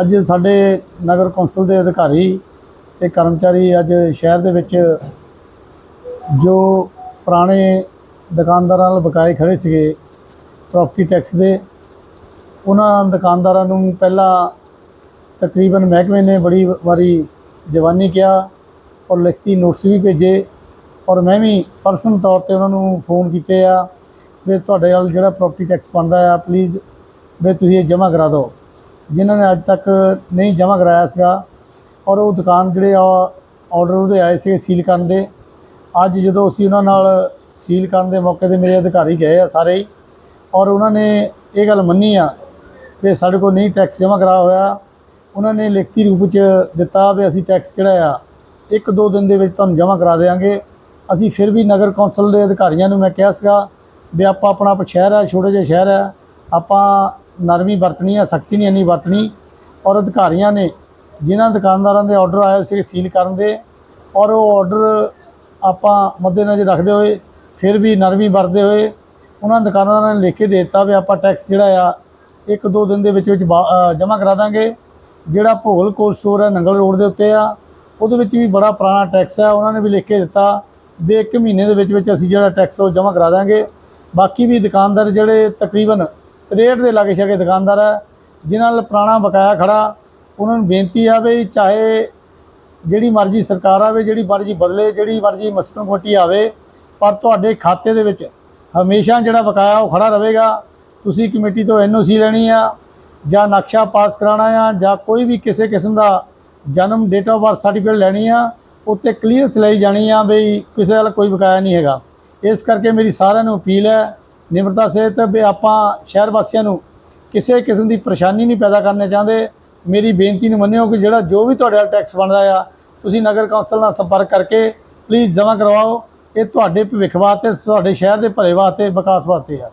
ਅੱਜ ਸਾਡੇ ਨਗਰ ਕੌਂਸਲ ਦੇ ਅਧਿਕਾਰੀ ਤੇ ਕਰਮਚਾਰੀ ਅੱਜ ਸ਼ਹਿਰ ਦੇ ਵਿੱਚ ਜੋ ਪੁਰਾਣੇ ਦੁਕਾਨਦਾਰਾਂ ਨਾਲ ਬਕਾਏ ਖੜੇ ਸੀਗੇ ਪ੍ਰਾਪਰਟੀ ਟੈਕਸ ਦੇ, ਉਹਨਾਂ ਦੁਕਾਨਦਾਰਾਂ ਨੂੰ ਪਹਿਲਾਂ ਤਕਰੀਬਨ ਮਹਿਕਮੇ ਨੇ ਬੜੀ ਵਾਰੀ ਜਵਾਨੀ ਕਿਹਾ ਔਰ ਲਿਖਤੀ ਨੋਟਿਸ ਵੀ ਭੇਜੇ ਔਰ ਮੈਂ ਵੀ ਪਰਸਨਲ ਤੌਰ ਤੇ ਉਹਨਾਂ ਨੂੰ ਫੋਨ ਕੀਤੇ ਆ ਵੀ ਤੁਹਾਡੇ ਨਾਲ ਜਿਹੜਾ ਪ੍ਰਾਪਰਟੀ ਟੈਕਸ ਬਣਦਾ ਆ ਪਲੀਜ਼ ਵੀ ਤੁਸੀਂ ਇਹ ਜਮ੍ਹਾਂ ਕਰਾ ਦਿਓ। ਜਿਨ੍ਹਾਂ ਨੇ ਅੱਜ ਤੱਕ ਨਹੀਂ ਜਮ੍ਹਾਂ ਕਰਾਇਆ ਸੀਗਾ ਔਰ ਉਹ ਦੁਕਾਨ ਜਿਹੜੇ ਆ ਆਰਡਰ ਉਹਦੇ ਆਏ ਸੀਗੇ ਸੀਲ ਕਰਨ ਦੇ। ਅੱਜ ਜਦੋਂ ਅਸੀਂ ਉਹਨਾਂ ਨਾਲ ਸੀਲ ਕਰਨ ਦੇ ਮੌਕੇ ਤੇ ਮੇਰੇ ਅਧਿਕਾਰੀ ਗਏ ਆ ਸਾਰੇ ਹੀ ਔਰ ਉਹਨਾਂ ਨੇ ਇਹ ਗੱਲ ਮੰਨੀ ਆ ਕਿ ਸਾਡੇ ਕੋਲ ਨਹੀਂ ਟੈਕਸ ਜਮ੍ਹਾਂ ਕਰਾਇਆ ਹੋਇਆ। ਉਹਨਾਂ ਨੇ ਲਿਖਤੀ ਰੂਪ ਚ ਦਿੱਤਾ ਵੀ ਅਸੀਂ ਟੈਕਸ ਜਿਹੜਾ ਆ, ਇੱਕ ਦੋ ਦਿਨ ਦੇ ਵਿੱਚ ਤੁਹਾਨੂੰ ਜਮ੍ਹਾਂ ਕਰਾ ਦੇਵਾਂਗੇ। ਅਸੀਂ ਫਿਰ ਵੀ ਨਗਰ ਕੌਂਸਲ ਦੇ ਅਧਿਕਾਰੀਆਂ ਨੂੰ ਮੈਂ ਕਿਹਾ ਸੀਗਾ ਵੀ ਆਪਾਂ ਆਪਣਾ ਆਪ ਸ਼ਹਿਰ ਹੈ ਛੋਟੇ ਜਿਹੇ ਸ਼ਹਿਰ ਹੈ ਆਪਾਂ ਨਰਮੀ ਵਰਤਣੀ ਹੈ, ਸਖਤੀ ਨਹੀਂ ਇੰਨੀ ਵਰਤਣੀ। ਔਰ ਅਧਿਕਾਰੀਆਂ ਨੇ ਜਿਨ੍ਹਾਂ ਦੁਕਾਨਦਾਰਾਂ ਦੇ ਆਰਡਰ ਆਏ ਸੀ ਸੀਲ ਕਰਨ ਦੇ, ਔਰ ਉਹ ਆਰਡਰ ਆਪਾਂ ਮੱਦੇਨਜ਼ਰ ਰੱਖਦੇ ਹੋਏ ਫਿਰ ਵੀ ਨਰਮੀ ਵਰਤਦੇ ਹੋਏ ਉਹਨਾਂ ਦੁਕਾਨਦਾਰਾਂ ਨੇ ਲਿਖ ਕੇ ਦੇ ਦਿੱਤਾ ਵੀ ਆਪਾਂ ਟੈਕਸ ਜਿਹੜਾ ਆ, ਇੱਕ ਦੋ ਦਿਨ ਦੇ ਵਿੱਚ ਵਿੱਚ ਜਮ੍ਹਾਂ ਕਰਾ ਦਾਂਗੇ। ਜਿਹੜਾ ਭੋਗਲ ਕੋਲ ਸਟੋਰ ਹੈ ਨੰਗਲ ਰੋਡ ਦੇ ਉੱਤੇ ਆ, ਉਹਦੇ ਵਿੱਚ ਵੀ ਬੜਾ ਪੁਰਾਣਾ ਟੈਕਸ ਹੈ, ਉਹਨਾਂ ਨੇ ਵੀ ਲਿਖ ਕੇ ਦਿੱਤਾ ਵੀ ਇੱਕ ਮਹੀਨੇ ਦੇ ਵਿੱਚ ਵਿੱਚ ਅਸੀਂ ਜਿਹੜਾ ਟੈਕਸ ਉਹ ਜਮ੍ਹਾਂ ਕਰਾ ਦਾਂਗੇ। ਬਾਕੀ ਵੀ ਦੁਕਾਨਦਾਰ ਜਿਹੜੇ ਤਕਰੀਬਨ ਰੇਟ ਦੇ ਲਾਗੇ ਛਾਗੇ ਦੁਕਾਨਦਾਰ ਹੈ, ਜਿਨ੍ਹਾਂ ਨਾਲ ਪੁਰਾਣਾ ਬਕਾਇਆ ਖੜਾ। ਉਹਨਾਂ ਨੂੰ ਬੇਨਤੀ ਆ ਵੀ ਚਾਹੇ ਜਿਹੜੀ ਮਰਜ਼ੀ ਸਰਕਾਰ ਆਵੇ, ਜਿਹੜੀ ਮਰਜ਼ੀ ਬਦਲੇ, ਜਿਹੜੀ ਮਰਜ਼ੀ ਮਸਕਨ ਕਮੇਟੀ ਆਵੇ, ਪਰ ਤੁਹਾਡੇ ਖਾਤੇ ਦੇ ਵਿੱਚ ਹਮੇਸ਼ਾ ਜਿਹੜਾ ਬਕਾਇਆ ਉਹ ਖੜਾ ਰਹੇਗਾ। ਤੁਸੀਂ ਕਮੇਟੀ ਤੋਂ ਐਨਓਸੀ ਲੈਣੀ ਆ, ਜਾਂ ਨਕਸ਼ਾ ਪਾਸ ਕਰਾਉਣਾ ਆ, ਜਾਂ ਕੋਈ ਵੀ ਕਿਸੇ ਕਿਸਮ ਦਾ ਜਨਮ ਡੇਟ ਆਫ ਬਰਥ ਸਰਟੀਫਿਕੇਟ ਲੈਣੀ ਆ, ਉੱਤੇ ਕਲੀਅਰ ਲਈ ਜਾਣੀ ਆ ਬਈ ਕਿਸੇ ਨਾਲ ਕੋਈ ਬਕਾਇਆ ਨਹੀਂ ਹੈਗਾ। ਇਸ ਕਰਕੇ ਮੇਰੀ ਸਾਰਿਆਂ ਨੂੰ ਅਪੀਲ ਹੈ ਨਿਮਰਤਾ ਸਹਿਤ ਵੀ ਆਪਾਂ ਸ਼ਹਿਰ ਵਾਸੀਆਂ ਨੂੰ ਕਿਸੇ ਕਿਸਮ ਦੀ ਪਰੇਸ਼ਾਨੀ ਨਹੀਂ ਪੈਦਾ ਕਰਨਾ ਚਾਹੁੰਦੇ। ਮੇਰੀ ਬੇਨਤੀ ਨੂੰ ਮੰਨਿਓ ਕਿ ਜਿਹੜਾ ਜੋ ਵੀ ਤੁਹਾਡੇ ਨਾਲ ਟੈਕਸ ਬਣਦਾ ਆ, ਤੁਸੀਂ ਨਗਰ ਕੌਂਸਲ ਨਾਲ ਸੰਪਰਕ ਕਰਕੇ ਪਲੀਜ਼ ਜਮ੍ਹਾਂ ਕਰਵਾਓ। ਇਹ ਤੁਹਾਡੇ ਭਵਿੱਖ ਵਾਸਤੇ, ਤੁਹਾਡੇ ਸ਼ਹਿਰ ਦੇ ਭਲੇ ਵਾਸਤੇ, ਵਿਕਾਸ ਵਾਸਤੇ ਆ।